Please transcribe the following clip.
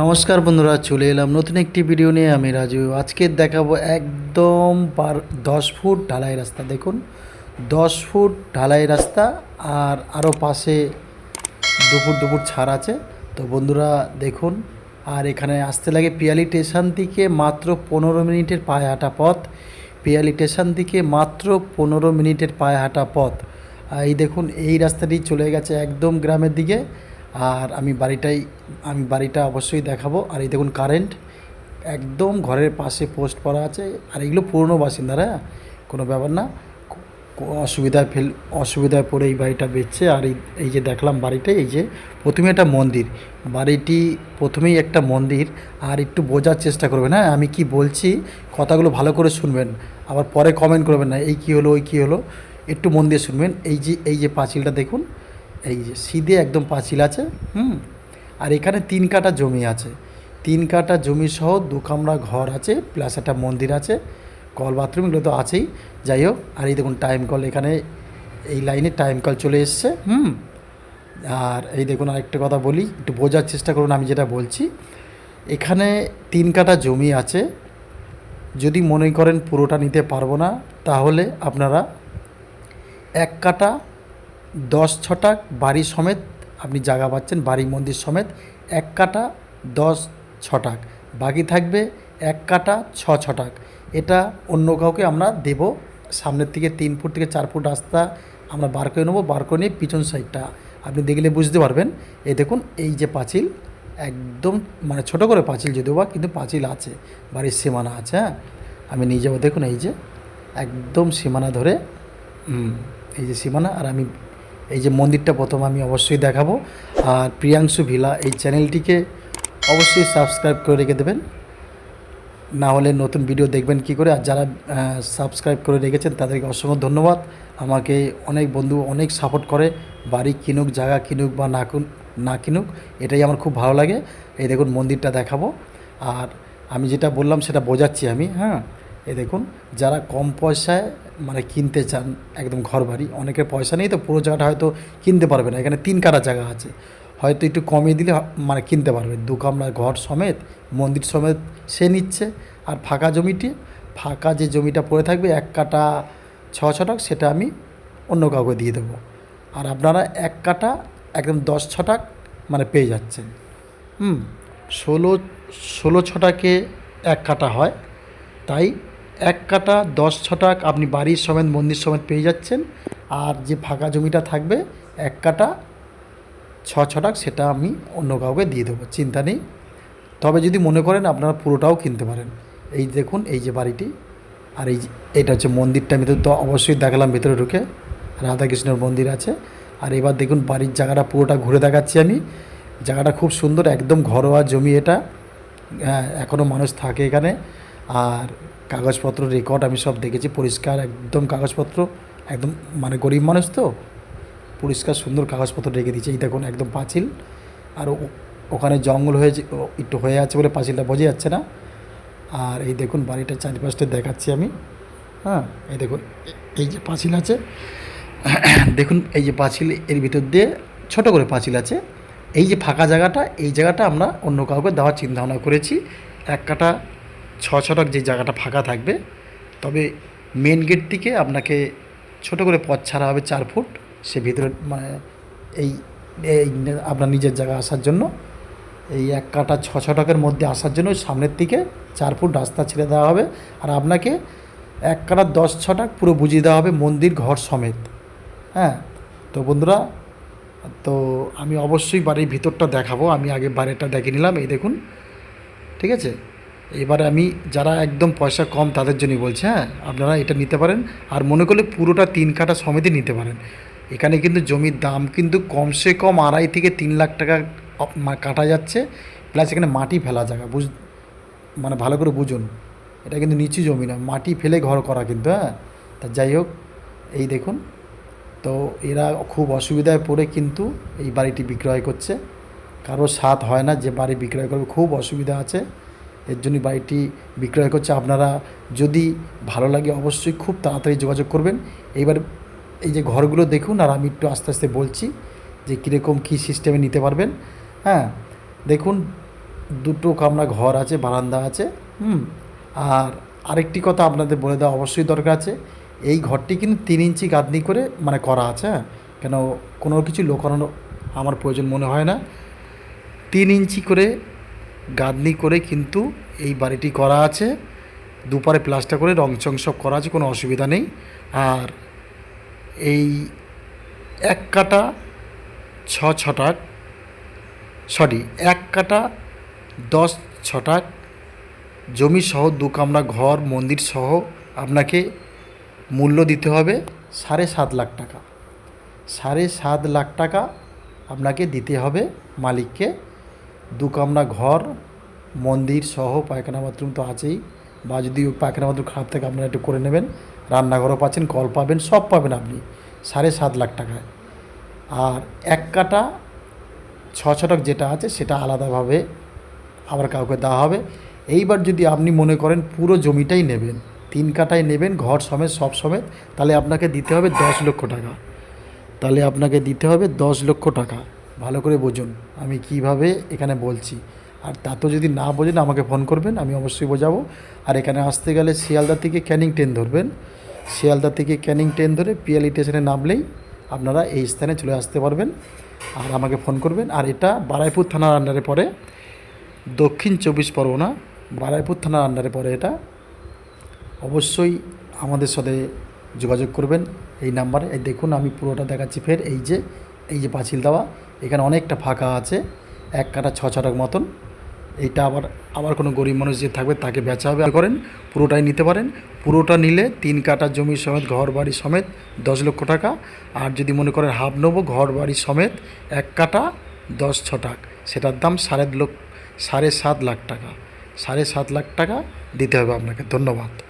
নমস্কার বন্ধুরা, চলে এলাম নতুন একটি ভিডিও নিয়ে। আমি রাজু। আজকে দেখাবো একদম বার দশ ফুট ঢালাই রাস্তা। দেখুন, দশ ফুট ঢালাই রাস্তা আর আরও পাশে দুপুর দুপুর ছাড় আছে। তো বন্ধুরা, দেখুন, আর এখানে আসতে লাগে পিয়ালি স্টেশন থেকে মাত্র পনেরো মিনিটের পায়ে হাঁটা পথ। পিয়ালি স্টেশন থেকে মাত্র পনেরো মিনিটের পায়ে হাঁটা পথ। এই দেখুন, এই রাস্তাটি চলে গেছে একদম গ্রামের দিকে। আর আমি বাড়িটাই, আমি বাড়িটা অবশ্যই দেখাবো। আর এই দেখুন কারেন্ট একদম ঘরের পাশে পোস্ট করা আছে। আর এগুলো পুরনো বাসিন্দারা হ্যাঁ কোনো ব্যাপার না। অসুবিধায় ফেল, অসুবিধায় পড়ে এই বাড়িটা বেচছে। আর এই যে দেখলাম বাড়িটা এই যে প্রথমে একটা মন্দির। বাড়িটি প্রথমেই একটা মন্দির। আর একটু বোঝার চেষ্টা করবেন হ্যাঁ? আমি কি বলছি? কথাগুলো ভালো করে শুনবেন। আবার পরে কমেন্ট করবেন না, এই কী হলো, ওই কী হলো? একটু মন দিয়ে শুনবেন। এই যে এই যে পাঁচিলটা দেখুন এই যে সিধে একদম পাঁচিল আছে, হুম? আর এখানে তিন কাটা জমি আছে। তিন কাটা জমি সহ দু কামরা ঘর আছে, প্লাস একটা মন্দির আছে, কল বাথরুম এগুলো তো আছেই। যাই হোক, আর এই দেখুন টাইম কল এখানে এই লাইনে টাইম কল চলে এসছে, হুম? আর এই দেখুন আরেকটা কথা বলি, একটু বোঝার চেষ্টা করুন আমি যেটা বলছি। এখানে তিন কাটা জমি আছে, যদি মনে করেন পুরোটা নিতে পারব না, তাহলে আপনারা এক কাটা দশ ছটাক বাড়ি সমেত আপনি জায়গা পাচ্ছেন, বাড়ি মন্দির সমেত, এক কাটা দশ ছটাক। বাকি থাকবে এক কাটা ছ ছটাক। এটা অন্য কাউকে আমরা দেব, সামনের থেকে তিন ফুট থেকে চার ফুট রাস্তা আমরা বার করে নেব, বার করে নিয়ে পিছন সাইডটা। আপনি দেখলে বুঝতে পারবেন, এই দেখুন, এই যে পাঁচিল, একদম মানে ছোট করে পাঁচিল যদিও বা, কিন্তু পাঁচিল আছে, বাড়ির সীমানা আছে হ্যাঁ? আমি নিয়ে যাব, দেখুন, এই যে, একদম সীমানা ধরে এই যে সীমানা, আর আমি এই যে মন্দিরটা প্রথম আমি অবশ্যই দেখাবো। আর প্রিয়াংশু ভিলা এই চ্যানেলটিকে অবশ্যই সাবস্ক্রাইব করে রেখে দেবেন। না হলে নতুন ভিডিও দেখবেন কি করে? আর যারা সাবস্ক্রাইব করে রেখেছেন, তাদেরকে অসংখ্য ধন্যবাদ। আমাকে অনেক বন্ধু অনেক সাপোর্ট করে। বাড়ি কিনুক, জায়গা কিনুক বা না না কিনুক, এটাই আমার খুব ভালো লাগে। এই দেখুন মন্দিরটা দেখাবো। আর আমি যেটা বললাম সেটা বোঝাচ্ছি আমি হ্যাঁ? এই দেখুন, যারা কম পয়সায় মানে কিনতে চান একদম ঘর বাড়ি অনেকের পয়সা নেই তো পুরো জায়গাটা হয়তো কিনতে পারবে না। এখানে তিন কাটা জায়গা আছে। হয়তো একটু কমিয়ে দিলে মানে কিনতে পারবে। দু কামরা ঘর সমেত, মন্দির সমেত সে নিচ্ছে। আর ফাঁকা জমিটি, ফাঁকা যে জমিটা পড়ে থাকবে, এক কাটা ছ ছটাক, সেটা আমি অন্য কাউকে দিয়ে দেবো। আর আপনারা এক কাটা একদম দশ ছটাক মানে পেয়ে যাচ্ছেন। হুম, ষোলো ষোলো ছটাকে এক কাটা হয়। তাই এক কাটা দশ ছটাক আপনি বাড়ির সমেত, মন্দির সমেত পেয়ে যাচ্ছেন। আর যে ফাঁকা জমিটা থাকবে, এক কাটা ছ ছটাক সেটা আমি অন্য কাউকে দিয়ে দেবো, চিন্তা নেই। তবে যদি মনে করেন আপনারা পুরোটাও কিনতে পারেন। এই দেখুন, এই যে বাড়িটি, আর এই এটা হচ্ছে মন্দিরটা ভিতরে তো অবশ্যই দেখালাম ভিতরে ঢুকে। রাধাকৃষ্ণের মন্দির আছে। আর এবার দেখুন, বাড়ির জায়গাটা পুরোটা ঘুরে দেখাচ্ছি আমি। জায়গাটা খুব সুন্দর, একদম ঘরোয়া জমি এটা। হ্যাঁ এখনও মানুষ থাকে এখানে। আর কাগজপত্র রেকর্ড আমি সব দেখেছি, পরিষ্কার একদম কাগজপত্র, একদম মানে গরিব মানুষ তো, পরিষ্কার সুন্দর কাগজপত্র রেখে দিয়েছে। এই দেখুন, একদম পাঁচিল, আর ওখানে জঙ্গল হয়েছে, ও- একটু হয়ে আছে বলে পাঁচিলটা বোঝা যাচ্ছে না। আর এই দেখুন বাড়িটার চারিপাশটা দেখাচ্ছি আমি। হ্যাঁ এই দেখুন, এই যে পাঁচিল আছে, দেখুন, এই যে পাঁচিল এর ভিতর দিয়ে ছোট করে পাঁচিল আছে। এই যে ফাঁকা জায়গাটা, এই জায়গাটা আমরা অন্য কাউকে দেওয়ার চিন্তা ভাবনা করেছি। এক কাটা ছ ছটাক যে জায়গাটা ফাঁকা থাকবে, তবে মেন গেট থেকে আপনাকে ছোট করে পথ ছাড়া হবে চার ফুট। সে ভিতরে মানে এই আপনার নিজের জায়গা আসার জন্য, এই এক কাটা ছ ছ টাকার মধ্যে আসার জন্য সামনের দিকে চার ফুট রাস্তা ছেড়ে দেওয়া হবে। আর আপনাকে এক কাটা দশ ছটাক পুরো বুঝিয়ে দেওয়া হবে মন্দির, ঘর সমেত। হ্যাঁ? তো বন্ধুরা, তো আমি অবশ্যই বাড়ির ভিতরটা দেখাবো। আমি আগে বাইরেটা দেখে নিলাম, এই দেখুন। ঠিক আছে? এবারে আমি যারা একদম পয়সা কম তাদের জন্যই বলছি হ্যাঁ আপনারা এটা নিতে পারেন। আর মনে করলে পুরোটা তিন কাটা সমেতই নিতে পারেন। এখানে কিন্তু জমির দাম কিন্তু কমসে কম আড়াই থেকে তিন লাখ টাকা কাটা যাচ্ছে। প্লাস এখানে মাটি ফেলা জায়গা, বুঝ মানে ভালো করে বুঝুন। এটা কিন্তু নিচু জমি না, মাটি ফেলে ঘর করা কিন্তু হ্যাঁ। তা যাই হোক, এই দেখুন। তো এরা খুব অসুবিধায় পড়ে কিন্তু এই বাড়িটি বিক্রয় করছে। কারও সাথ হয় না যে বাড়ি বিক্রয় করবে, খুব অসুবিধা আছে। এর জন্য বাড়িটি বিক্রয় করছে। আপনারা যদি ভালো লাগে অবশ্যই খুব তাড়াতাড়ি যোগাযোগ করবেন। এইবার এই যে ঘরগুলো দেখুন, আর আমি একটু আস্তে আস্তে বলছি যে কীরকম কী সিস্টেমে নিতে পারবেন। হ্যাঁ দেখুন, দুটো কামরা ঘর আছে, বারান্দা আছে, হুম, আর আরেকটি কথা আপনাদের বলে দেওয়া অবশ্যই দরকার আছে। এই ঘরটি কিন্তু তিন ইঞ্চি গাঁথনি করে মানে করা আছে হ্যাঁ কেন কোনো কিছু লোকানো আমার প্রয়োজন মনে হয় না। তিন ইঞ্চি করে গাঁথনি করে কিন্তু এই বাড়িটি করা আছে। দুপারে প্লাস্টার করে রং চং সব করা আছে, কোনো অসুবিধা নেই। আর এই এক কাটা ছ ছটাক সরি, এক কাটা দশ ছটাক জমি সহ দু কামরা ঘর, মন্দির সহ আপনাকে মূল্য দিতে হবে সাড়ে সাত লাখ টাকা। সাড়ে সাত লাখ টাকা আপনাকে দিতে হবে মালিককে। দু কামরা ঘর, মন্দির সহ পায়খানা বাথরুম তো আছেই। বা যদি পায়খানা বাথরুম খারাপ থাকে, আপনারা একটু করে নেবেন। রান্নাঘরও পাচ্ছেন, কল পাবেন, সব পাবেন আপনি। সাড়ে সাত লাখ টাকায়। আর এক কাটা ছ ছটক যেটা আছে, সেটা আলাদাভাবে আবার কাউকে দেওয়া হবে। এইবার যদি আপনি মনে করেন পুরো জমিটাই নেবেন, তিন কাটায় নেবেন, ঘর সমেত, সব সমেত, তাহলে আপনাকে দিতে হবে দশ লক্ষ টাকা। তাহলে আপনাকে দিতে হবে দশ লক্ষ টাকা। ভালো করে বোঝুন, আমি কীভাবে এখানে বলছি। আর তা তো যদি না বোঝেন, আমাকে ফোন করবেন, আমি অবশ্যই বোঝাবো। আর এখানে আসতে গেলে শিয়ালদা থেকে ক্যানিং ট্রেন ধরবেন। শিয়ালদা থেকে ক্যানিং ট্রেন ধরে পিয়ালি স্টেশনে নামলেই আপনারা এই স্থানে চলে আসতে পারবেন। আর আমাকে ফোন করবেন। আর এটা বারাইপুর থানার আন্ডারে পড়ে। দক্ষিণ চব্বিশ পরগনা, বারাইপুর থানার আন্ডারে পড়ে এটা। অবশ্যই আমাদের সাথে যোগাযোগ করবেন। এই নাম্বারে, এই দেখুন, আমি পুরোটা দেখাচ্ছি ফের। এই যে এই যে পাঁচিল দেওয়া এখানে অনেকটা ফাঁকা আছে, এক কাটা, ছ ছটাক মতন। এইটা আবার আবার কোনো গরিব মানুষ যে থাকবে তাকে বেচা হবে। করেন, পুরোটাই নিতে পারেন। পুরোটা নিলে তিন কাটা জমি সমেত, ঘর বাড়ি সমেত দশ লক্ষ টাকা। আর যদি মনে করেন হাফ নেব, ঘর বাড়ি সমেত এক কাটা দশ ছটাক সেটার দাম সাড়ে লক্ষ, সাড়ে সাত লাখ টাকা। সাড়ে সাত লাখ টাকা দিতে হবে আপনাকে। ধন্যবাদ।